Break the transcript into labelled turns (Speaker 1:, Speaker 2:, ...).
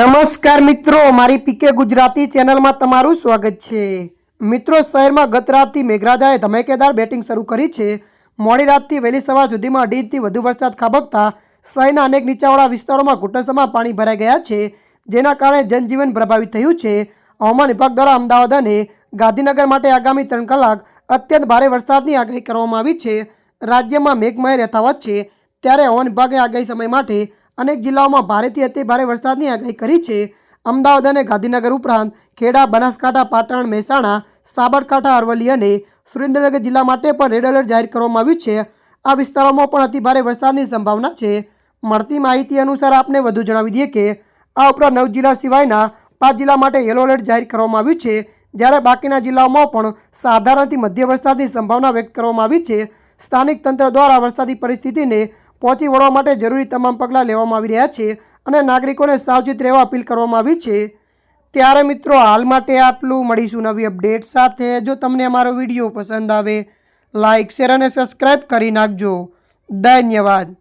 Speaker 1: નમસ્કાર મિત્રો, મારી પીકે ગુજરાતી ચેનલમાં તમારું સ્વાગત છે. મિત્રો, શહેરમાં ગત રાતથી મેઘરાજાએ ધમાકેદાર બેટિંગ શરૂ કરી છે. મોડી રાતથી વહેલી સવાર સુધીમાં અઢી ઇંચથી વધુ વરસાદ ખાબકતા શહેરના અનેક નીચાવાળા વિસ્તારોમાં ઘૂંટણસમાં પાણી ભરાઈ ગયા છે, જેના કારણે જનજીવન પ્રભાવિત થયું છે. હવામાન વિભાગ દ્વારા અમદાવાદ અને ગાંધીનગર માટે આગામી ત્રણ કલાક અત્યંત ભારે વરસાદની આગાહી કરવામાં આવી છે. રાજ્યમાં મેઘમય યથાવત છે ત્યારે હવામાન વિભાગે આગાહી સમય માટે અનેક જિલ્લાઓમાં ભારેથી અતિ ભારે વરસાદની આગાહી કરી છે. અમદાવાદ અને ગાંધીનગર ઉપરાંત ખેડા, બનાસકાંઠા, પાટણ, મહેસાણા, સાબરકાંઠા, અરવલ્લી અને સુરેન્દ્રનગર જિલ્લા માટે પણ રેડ એલર્ટ જાહેર કરવામાં આવ્યું છે. આ વિસ્તારોમાં પણ અતિભારે વરસાદની સંભાવના છે. મળતી માહિતી અનુસાર આપને વધુ જણાવી દઈએ કે આ ઉપરાંત નવ જિલ્લા સિવાયના પાંચ જિલ્લા માટે યલો એલર્ટ જાહેર કરવામાં આવ્યું છે. જ્યારે બાકીના જિલ્લાઓમાં પણ સાધારણથી મધ્ય વરસાદની સંભાવના વ્યક્ત કરવામાં આવી છે. સ્થાનિક તંત્ર દ્વારા વરસાદી પરિસ્થિતિને પહોંચી વળવા માટે જરૂરી તમામ પગલાં લેવામાં આવી રહ્યા છે અને નાગરિકોને સાવચેત રહેવા અપીલ કરવામાં આવી છે. ત્યારે મિત્રો, હાલ માટે આટલું. મળીશું નવી અપડેટ સાથે. જો તમને અમારો વીડિયો પસંદ આવે લાઇક શેર અને સબસ્ક્રાઈબ કરી નાખજો. ધન્યવાદ.